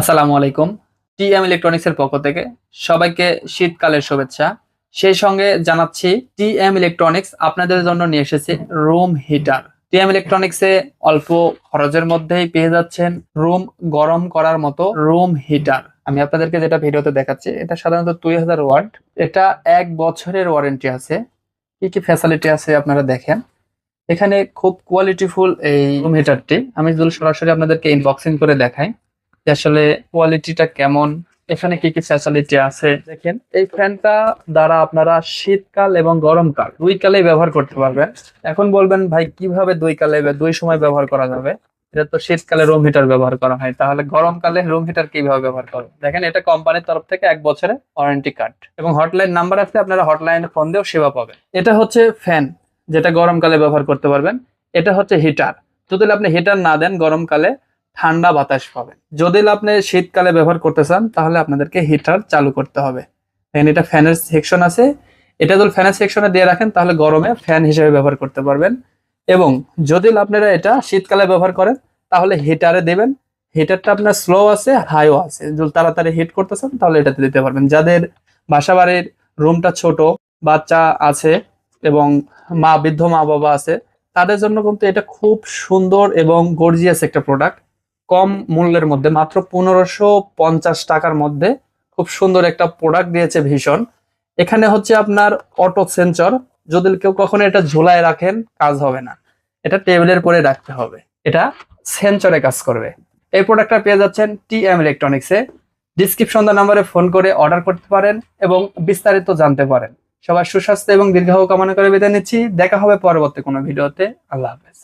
আসসালামু আলাইকুম। টিএম ইলেকট্রনিক্সের পক্ষ থেকে সবাইকে শীতকালের শুভেচ্ছা। সেই সঙ্গে জানাচ্ছি, টিএম ইলেকট্রনিক্স আপনাদের জন্য নিয়ে এসেছে রুম হিটার। টিএম ইলেকট্রনিক্সে অল্প খরচের মধ্যেই পেয়ে যাচ্ছেন রুম গরম করার মতো রুম হিটার। আমি আপনাদেরকে যেটা ভিডিওতে দেখাচ্ছি, এটা সাধারণত দুই হাজার ওয়াট। এটা এক বছরের ওয়ারেন্টি আছে। কি কি ফ্যাসিলিটি আছে আপনারা দেখেন। এখানে খুব কোয়ালিটিফুল এই রুম হিটারটি। আমি সরাসরি আপনাদেরকে ইনবক্সিং করে দেখাই। আসলে কোয়ালিটিটা কেমন? এখানে কি কি ফ্যাসিলিটি আছে? দেখেন, এই ফ্যানটা দ্বারা আপনারা শীতকাল এবং গরমকাল দুই কালেই ব্যবহার করতে পারবেন। এখন বলবেন, ভাই, কীভাবে দুই কালে দুই সময় ব্যবহার করা যাবে? এটা তো শীতকালে রুম হিটার ব্যবহার করা হয়। তাহলে গরমকালে রুম হিটার কীভাবে ব্যবহার করবেন দেখেন, এটা কোম্পানির তরফ থেকে এক বছরের ওয়ারেন্টি কার্ড এবং হটলাইন নাম্বার আছে, আপনারা হটলাইনে ফোন দিয়েও সেবা পাবেন। এটা হচ্ছে ফ্যান যেটা গরমকালে ব্যবহার করতে পারবেন। এটা হচ্ছে হিটার যদি আপনি হিটার না দেন, গরমকালে ঠান্ডা বাতাস পাবেন। যদি আপনি শীতকালে ব্যবহার করতে চান, তাহলে আপনাদেরকে হিটার চালু করতে হবে। দেখেন এটা ফ্যানের সেকশন আছে। এটা যদি ফ্যানের সেকশনে দিয়ে রাখেন, তাহলে গরমে ফ্যান হিসেবে ব্যবহার করতে পারবেন। এবং যদি আপনারা এটা শীতকালে ব্যবহার করেন, তাহলে হিটারে দেবেন। হিটারটা আপনার স্লো আছে হাইও আছে। যদি তাড়াতাড়ি হিট করতে চান, তাহলে এটাতে দিতে পারবেন। যাদের বাসা বাড়ির রুমটা ছোট, বাচ্চা আছে এবং মা, বৃদ্ধ মা বাবা আছে, তাদের জন্য কিন্তু এটা খুব সুন্দর এবং গর্জিয়াস একটা প্রোডাক্ট কম মূল্যের মধ্যে, মাত্র পনেরোশো পঞ্চাশ টাকার মধ্যে খুব সুন্দর একটা প্রোডাক্ট দিয়েছে ভীষণ। এখানে হচ্ছে আপনার অটো সেন্সর যদি কেউ কখনো এটা ঝোলায় রাখেন, কাজ হবে না। এটা টেবিলের পরে রাখতে হবে। এটা সেন্সরে কাজ করবে। এই প্রোডাক্টটা পেয়ে যাচ্ছেন টি এম ইলেকট্রনিক্সে ডিসক্রিপশন দা নাম্বারে ফোন করে অর্ডার করতে পারেন এবং বিস্তারিত জানতে পারেন। সবার সুস্বাস্থ্য এবং দীর্ঘায়ু কামনা করে বিদায় নিচ্ছি। দেখা হবে পরবর্তী কোনো ভিডিওতে। আল্লাহ হাফেজ।